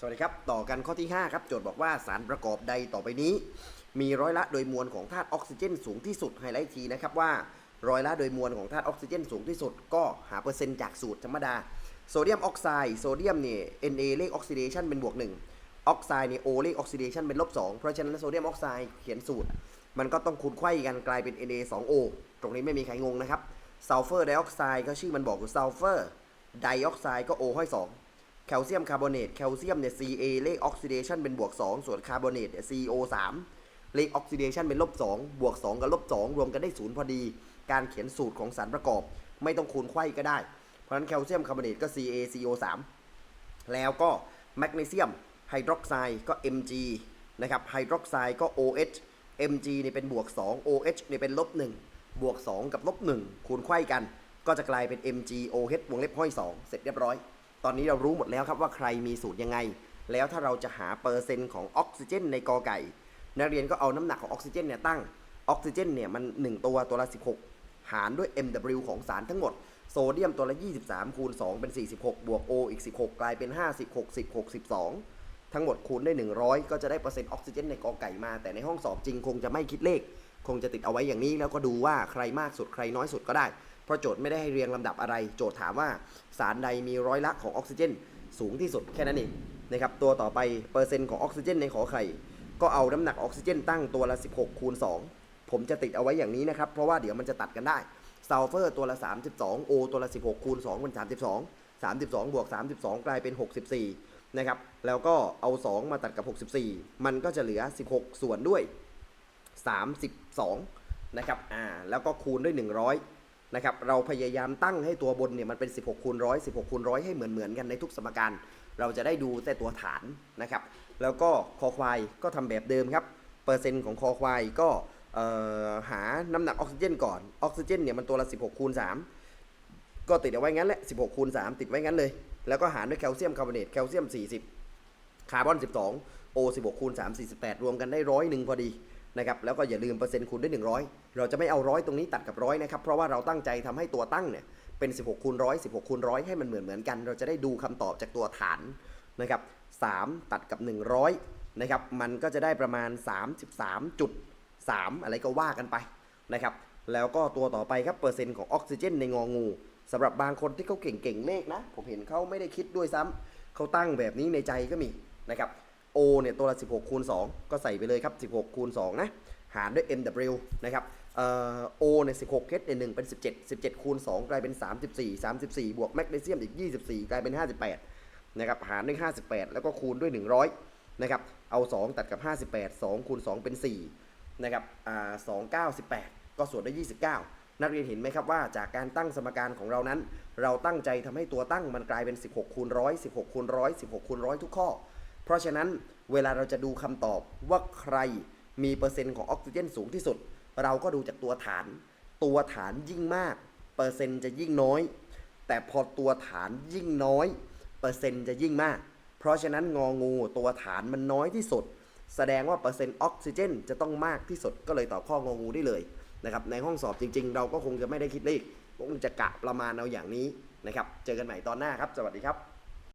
สวัสดีครับ ต่อกันข้อที่ 5 ครับ โจทย์บอกว่าสารประกอบใดต่อไปนี้ มีร้อยละโดยมวลของธาตุออกซิเจนสูงที่สุดไฮไลท์ทีนะครับว่าร้อยละโดยมวลของธาตุออกซิเจนสูงที่สุด ก็หาเปอร์เซ็นต์จากสูตรธรรมดา โซเดียมออกไซด์โซเดียมเนี่ย Na เลขออกซิเดชันเป็นบวก1ออกไซด์เนี่ย O เลขออกซิเดชันเป็นลบ2เพราะฉะนั้นโซเดียมออกไซด์เขียนสูตร มันก็ต้องคูณไขว้กันกลายเป็น Na 2O ตรงนี้ไม่มีใครงงนะครับซัลเฟอร์ไดออกไซด์ก็ชื่อมันบอกคือซัลเฟอร์ไดออกไซด์ก็ O ห้อย2 แคลเซียมคาร์บอเนตแคลเซียมเนี่ย Ca เลขออกซิเดชันเป็นบวก 2 ส่วนคาร์บอเนตเนี่ย CO 3เลขออกซิเดชันเป็นลบ2บวก 2 กับลบ2รวมกันได้ศูนย์พอดี การเขียนสูตรของสารประกอบ ไม่ต้องคูณไขว้ก็ได้ เพราะฉะนั้นแคลเซียมคาร์บอเนตก็ Ca CO 3แล้วก็แมกนีเซียมไฮดรอกไซด์ก็ Mg นะครับไฮดรอกไซด์ก็ OH Mg เนี่ยเป็นบวก 2 OH เนี่ยเป็นลบ1บวก 2 กับลบ1คูณไขว้กัน ก็จะกลายเป็น MgOH วงเล็บห้อย 2 เสร็จเรียบร้อย ตอนนี้เรารู้หมดแล้วครับว่าใครมีสูตรยังไง แล้วถ้าเราจะหาเปอร์เซ็นต์ของออกซิเจน ในกอไก่ นักเรียนก็เอาน้ำหนักของออกซิเจนเนี่ยตั้งออกซิเจนเนี่ยมัน 1 ตัวตัวละ 16 หารด้วย MW ของสารทั้งหมด โซเดียมตัวละ 23 คูณ 2 เป็น 46 บวก O อีก 16 กลายเป็น 50 60 62 ทั้งหมดคูณได้ 100 ก็จะได้เปอร์เซ็นต์ออกซิเจนในกอไก่มา แต่ในห้องสอบจริงคงจะไม่คิดเลข คงจะติดเอาไว้อย่างนี้แล้วก็ดูว่าใครมากสุดใครน้อยสุดก็ได้ เพราะโจทย์ไม่ได้ให้เรียงลำดับอะไร โจทย์ถามว่าสารใดมีร้อยละของออกซิเจน สูงที่สุดแค่นั้นเองนะครับตัวต่อไปเปอร์เซ็นต์ของออกซิเจนในขอไข่ก็เอาน้ำหนักออกซิเจนตั้งตัวละ 16 คูณ 2 ผมจะติดเอาไว้อย่างนี้นะครับ เพราะว่าเดี๋ยวมันจะตัดกันได้ซัลเฟอร์ตัวละ 32โอตัวละ 16 คูณ2เป็น 32 32 บวก 32 กลายเป็น 64 นะครับ แล้วก็เอา 2 มาตัดกับ 64 มันก็จะเหลือ 16 ส่วนด้วย 32นะครับอ่าแล้วก็คูณด้วย 100นะครับเราพยายามตั้งให้ตัวบนเนี่ยมันเป็น 16คูณร้อย16คูณร้อยให้เหมือนเหมือนกันในทุกสมการเราจะได้ดูแต่ตัวฐานนะครับ แล้วก็คอควายก็ทำแบบเดิมครับ เปอร์เซ็นต์ของคอควายก็หาน้ำหนักออกซิเจนก่อน ออกซิเจนเนี่ยมันตัวละ 16คูณ3ก็ติดเอาไว้งั้นแหละ 16คูณ3ติดไว้งั้นเลย แล้วก็หารด้วยแคลเซียมคาร์บอเนต แคลเซียม 40 คาร์บอน 12 O 16คูณ3 48 รวมกันได้ร้อยหนึ่งพอดี นะครับแล้วก็อย่าลืมเปอร์เซ็นต์คูณด้วย 100 เราจะไม่เอาร้อยตรงนี้ตัดกับร้อยนะครับเพราะว่าเราตั้งใจทำให้ตัวตั้งเนี่ยเป็น 16คูณร้อย16คูณร้อยให้มันเหมือนเหมือนกัน เราจะได้ดูคำตอบจากตัวฐานนะครับ3ตัดกับ 100นะครับมันก็จะได้ประมาณ 33.3 อะไรก็ว่ากันไปนะครับแล้วก็ตัวต่อไปครับเปอร์เซ็นต์ของออกซิเจนในงองูสำหรับบางคนที่เขาเก่งๆเลขนะ ผมเห็นเขาไม่ได้คิดด้วยซ้ำเขาตั้งแบบนี้ในใจก็มีนะครับ O เนี่ยตัวละ 16 คูณ 2 ก็ใส่ไปเลยครับ 16 คูณ 2 นะ หารด้วย MW นะครับเอ่อ O เนี่ย16 H เนี่ย1เป็น 17 17 คูณ 2 กลายเป็น 34 34 บวกแมกนีเซียมอีก 24 กลายเป็น 58 นะครับ หารด้วย 58 แล้วก็คูณด้วย 100 นะครับ เอา 2 ตัดกับ 58 2 คูณ 2 เป็น 4 นะครับ อ่า2 98ก็ส่วนด้วย 29นักเรียนเห็นไหมครับว่าจากการตั้งสมการของเรานั้น เราตั้งใจทำให้ตัวตั้งมันกลายเป็น 16 คูณ100 16 คูณ100 16 คูณ100ทุกข้อ เพราะฉะนั้นเวลาเราจะดูคำตอบว่าใครมีเปอร์เซ็นต์ของออกซิเจนสูงที่สุด เราก็ดูจากตัวฐาน ตัวฐานยิ่งมาก เปอร์เซ็นต์จะยิ่งน้อย แต่พอตัวฐานยิ่งน้อย เปอร์เซ็นต์จะยิ่งมาก เพราะฉะนั้นงองูตัวฐานมันน้อยที่สุด แสดงว่าเปอร์เซ็นต์ออกซิเจนจะต้องมากที่สุดก็เลยตอบข้ององูได้เลยนะครับในห้องสอบจริง ๆ เราก็คงจะไม่ได้คิดเลขคงจะกะประมาณเอาอย่างนี้นะครับ เจอกันใหม่ตอนหน้าครับ สวัสดีครับ